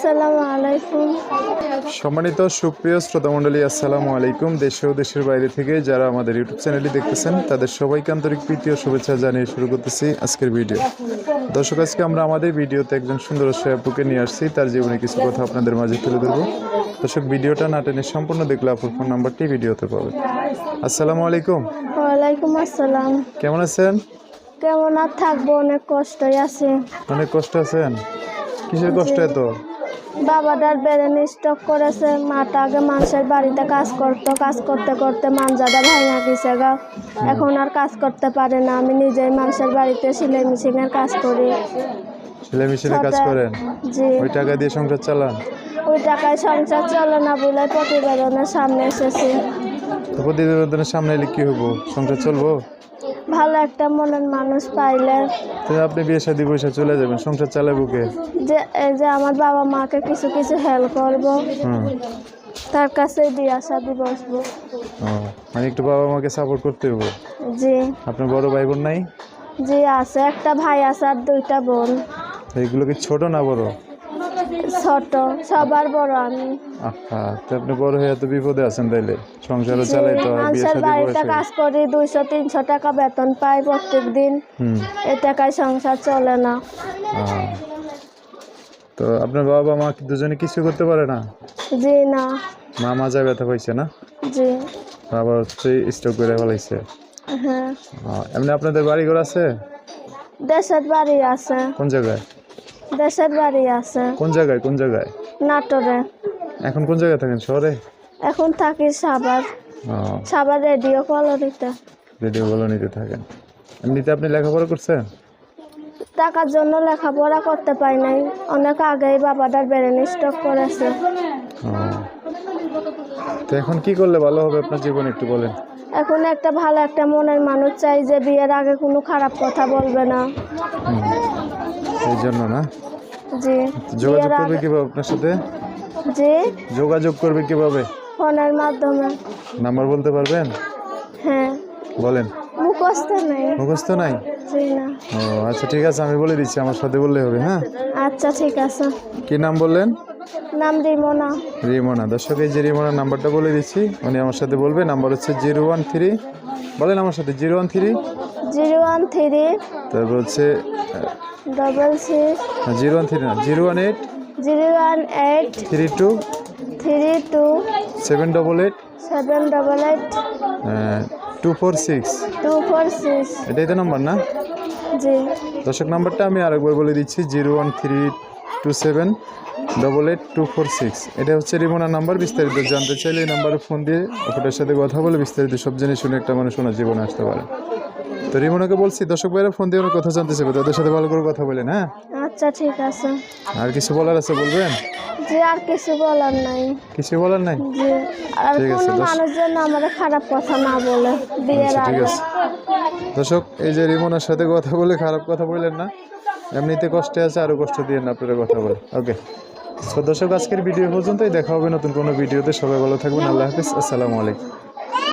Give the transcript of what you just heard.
আসসালামু আলাইকুম। সম্মানিত সুপ্রিয় শ্রোতামণ্ডলী আসসালামু আলাইকুম। দেশে ও দেশের বাইরে থেকে যারা আমাদের ইউটিউব চ্যানেলটি দেখতেছেন তাদের সবাইকে আন্তরিক প্রীতি ও শুভেচ্ছা জানিয়ে শুরু করতেছি আজকের ভিডিও। দর্শক আজকে আমরা আমাদের ভিডিওতে একজন সুন্দর আপুকে নিয়ে আসছি। তার জীবনে কিছু কথা আপনাদের মাঝে তুলে ধরবো। দর্শক ভিডিওটা না টেনে সম্পূর্ণ দেখলে আপুর ফোন নাম্বারটি ভিডিওতে পাবে আসসালামু আলাইকুম। ওয়ালাইকুম আসসালাম। কেমন আছেন? কেমন আর থাকব? অনেক কষ্টই আছে। অনেক কষ্ট আছেন? কিসের কষ্ট এত? বাবাটার ব্রেন স্টক করেছে। মাটা আগে মানুষের বাড়িতে কাজ করতো কাজ করতে করতে মানজাটা ভাঙা গেছে গা। এখন আর কাজ করতে পারে না। আমি নিজেই মানুষের বাড়িতে সেলাই মেশিনের কাজ করি। ছেলে মেশিনে কাজ করেন? জি। ওই টাকা দিয়ে সংসার চালান? ওই টাকায় সংসার চলে না বলে প্রতিবেদনের সামনে এসেছি। প্রতিবেদনের সামনে এলে কি হব? সংসার চলবো? ভালো একটা মনের মানুষ পাইলে তো আপনি বিয়ে শাদী বসে চলে যাবেন সংসার চালাবো কে? যে এই যে আমার বাবা মাকে কিছু কিছু হেল্প করব হুম। তার কাছে বিয়া শাদি বসবো। ও মানে একটু বাবা মাকে সাপোর্ট করতে হব জি। আপনার বড় ভাই বোন নাই? জি আছে একটা ভাই আছে আর দুইটা বোন। এইগুলো কি ছোট না বড়? ছোট সবার বড় আমি। আহা তো আপনি বড় হয়ে এত বিপদে আছেন তাইলে? সংসারও জি, চালাইতে হয় বিয়ে শাদী বাড়িতে কাজ করি দুইশো তিনশো টাকা বেতন পাই প্রত্যেক দিন এ টাকায় সংসার চলে না। তো আপনার বাবা মা দুজনে কিছু করতে পারে না? জি না। মা মাজা ব্যথা পাইছে না? জি। বাবা হচ্ছে স্ট্রোক করে ফেলাইছে। হ্যাঁ। এমনি আপনাদের বাড়ি ঘর আছে? দেশের বাড়ি আছে। কোন জায়গায়? দেশের বাড়ি আছে। কোন জায়গায় কোন জায়গায়? নাটোরে। এখন কোন জায়গায় থাকেন? শহরে? এখন থাকি সাবার ও। সাবার রেডিও কলোনিতে। রেডিও নিতে থাকেন। এমনিতে আপনি লেখাপড়া করছেন? টাকার জন্য লেখাপড়া করতে পাই নাই। অনেক আগেই বাবাটার ব্রেন স্টক করেছে। তো এখন কি করলে ভালো হবে আপনার জীবন একটু বলেন? এখন একটা ভালো একটা মনের মানুষ চাই যে বিয়ের আগে কোনো খারাপ কথা বলবে না। এই জন্য না? জি। যোগাযোগ করবে কীভাবে আপনার সাথে? জি। যোগাযোগ করবে কীভাবে? ফোনের মাধ্যমে। নাম্বার বলতে পারবেন? হ্যাঁ। বলেন। মুখস্থ নেই। মুখস্থ নাই? ও আচ্ছা ঠিক আছে আমি বলে দিচ্ছি আমার সাথে বললে হবে হ্যাঁ? আচ্ছা ঠিক আছে। কি নাম বললেন? নাম রিমোনা। রিমোনা। দর্শক এই যে রিমোনার নাম্বারটা বলে দিচ্ছি উনি আমার সাথে বলবে নাম্বার হচ্ছে জিরো ওয়ান থ্রি। বলেন আমার সাথে zero one three. Zero one three. তারপর হচ্ছে double six zero one three না zero one eight zero one eight three two three two seven double eight seven double eight two four six two four six এটাই তো number না? জি। দর্শক নাম্বারটা আমি আরেকবার বলে দিচ্ছি zero one three two seven double eight two four six এটা হচ্ছে রিমোনার নাম্বার বিস্তারিত জানতে চাইলে এই নাম্বারে ফোন দিয়ে ওটার সাথে কথা বলে বিস্তারিত সব জিনিস শুনে একটা মানুষ ওনার জীবনে আসতে পারে। তো রিমোনাকে বলছি দর্শক ভাইরা ফোন দিয়ে কথা জানতে চাইবে তাদের সাথে ভালো করে কথা বলেন হ্যাঁ? আচ্ছা ঠিক আছে। আর কিছু বলার আছে বলবেন? জি আর কিছু বলার নাই। কিছু বলার নাই? জি আর কোনো মানুষ যেন আমার খারাপ কথা না বলে বিয়ের আচ্ছা আগে। দর্শক এই যে রিমোনার সাথে কথা বলে খারাপ কথা বললেন না এমনিতে কষ্টে আছে আরও কষ্ট দিয়ে না আপনারা কথা বলে। ওকে। তো দর্শক আজকের ভিডিও পর্যন্তই দেখা হবে নতুন কোনো ভিডিওতে। সবাই ভালো থাকবেন আল্লাহ হাফিজ আসসালামু আলাইকুম।